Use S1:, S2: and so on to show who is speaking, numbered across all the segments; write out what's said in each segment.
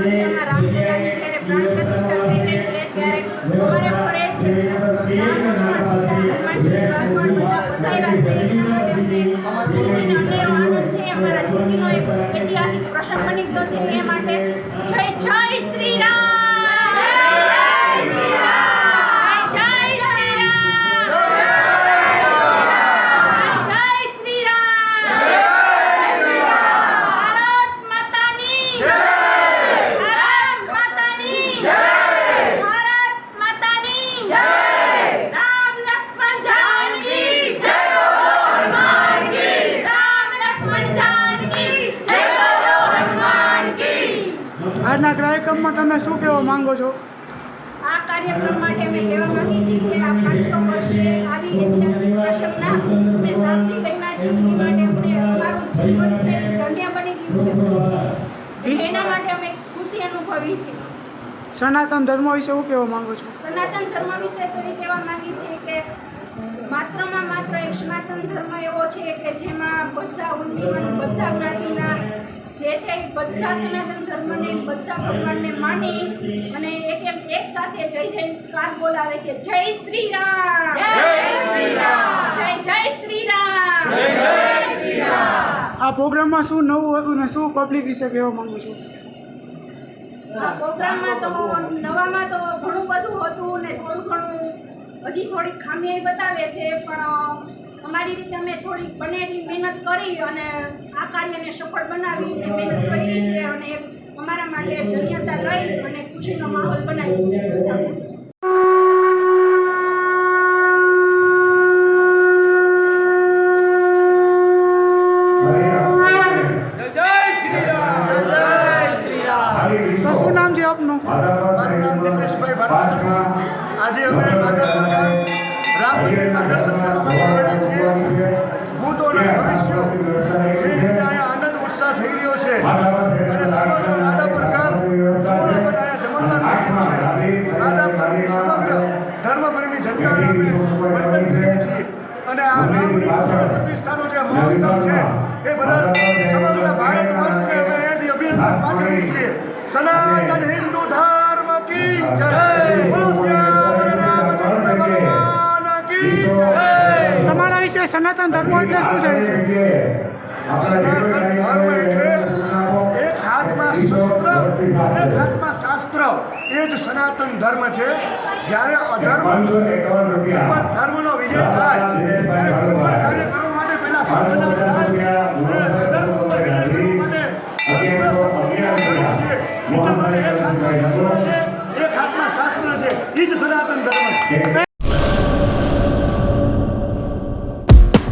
S1: અયોધ્યામાં રામલલાની જ્યારે પ્રાણ પ્રતિષ્ઠા થઈ રહી છે, ત્યારે અમારા છે. હનુમાનજી ભગવાન જિંદગીનો ઐતિહાસિક પ્રસંગ બની ગયો છે. એ માટે જય જય શ્રી
S2: આજના કાર્યક્રમમાં તમે શું કહેવા માંગો છો?
S1: આ કાર્યક્રમ માટે અમે કહેવા માંગીએ છીએ કે આ પાંચસો વર્ષે આવી ઐતિહાસિક પ્રસંગના અમે સાક્ષી બન્યા છીએ. માટે અમને અમારું જીવન છે ધન્ય બની ગયું છે. એના માટે અમે ખુશી અનુભવી છે
S2: સનાતન ધર્મ વિશે શું કહેવા માંગો છો?
S1: સનાતન ધર્મ વિશે તો એ કહેવા માંગીએ છીએ કે માત્રમાં માત્ર એક સનાતન ધર્મ એવો છે કે જેમાં બધા ઊંડીમાં બધા જ્ઞાતિના બધા સનાતન ધર્મને બધા ભગવાનને માની અને એક એમ એક સાથે જય જય કાર બોલાવે છે. જય શ્રી રામ જય શ્રી રામ જય જય શ્રી રામ જય શ્રી રામ
S2: આ પ્રોગ્રામમાં શું નવું હતું ને શું પબ્લિક વિશે કહેવા માંગુ છું?
S1: આ પ્રોગ્રામમાં તો નવામાં તો ઘણું બધું હતું ને થોડું ઘણું હજી થોડીક ખામી બતાવે છે પણ અમારી રીતે અમે થોડીક બને એટલી મહેનત કરી અને આ કાર્યને સફળ બનાવીને મહેનત કરી છે અને અમારા માટે ધન્યતા લઈ અને ખુશીનો માહોલ બનાવ્યો છે બધા
S2: શું નામ છે આપનું?
S3: મારું નામ દિપેશભાઈ ભાનુશાલી. આજે અમે બાદરપુરના રામ મંદિરમાં દર્શન કરવા માટે આવેલા છીએ ભૂતો અને ભવિષ્યો જે રીતે અહીંયા આનંદ ઉત્સાહ થઈ રહ્યો છે અને સમગ્ર માધાપર ગામ નમૂના પર અહીંયા જમણવાર રહ્યું છે માધાપરની સમગ્ર ધર્મપ્રેમી જનતાને અમે વંદન કરીએ છીએ અને આ પૂર્ણ જે મહોત્સવ છે એ બધા સમગ્ર ભારત વર્ષને અમે અહીંયાથી અભિનંદન સનાતન હિન્દુ ધર્મ કી જય બોલો શ્યામ
S2: તમારા વિશે સનાતન ધર્મ એટલે શું છે?
S3: સનાતન ધર્મ એટલે એક હાથમાં શસ્ત્ર એક હાથમાં શાસ્ત્ર એ જ સનાતન ધર્મ છે જ્યારે અધર્મ ધર્મનો વિજય થાય ત્યારે કોઈ કાર્ય કરવા માટે પહેલા સજ્જના થાય અને અધર્મ ઉપર વિજય કરવા માટે શસ્ત્ર શબ્દની છે એટલા માટે એક હાથમાં શસ્ત્ર છે એક હાથમાં શાસ્ત્ર છે એ જ સનાતન ધર્મ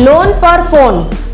S4: લોન પર ફોન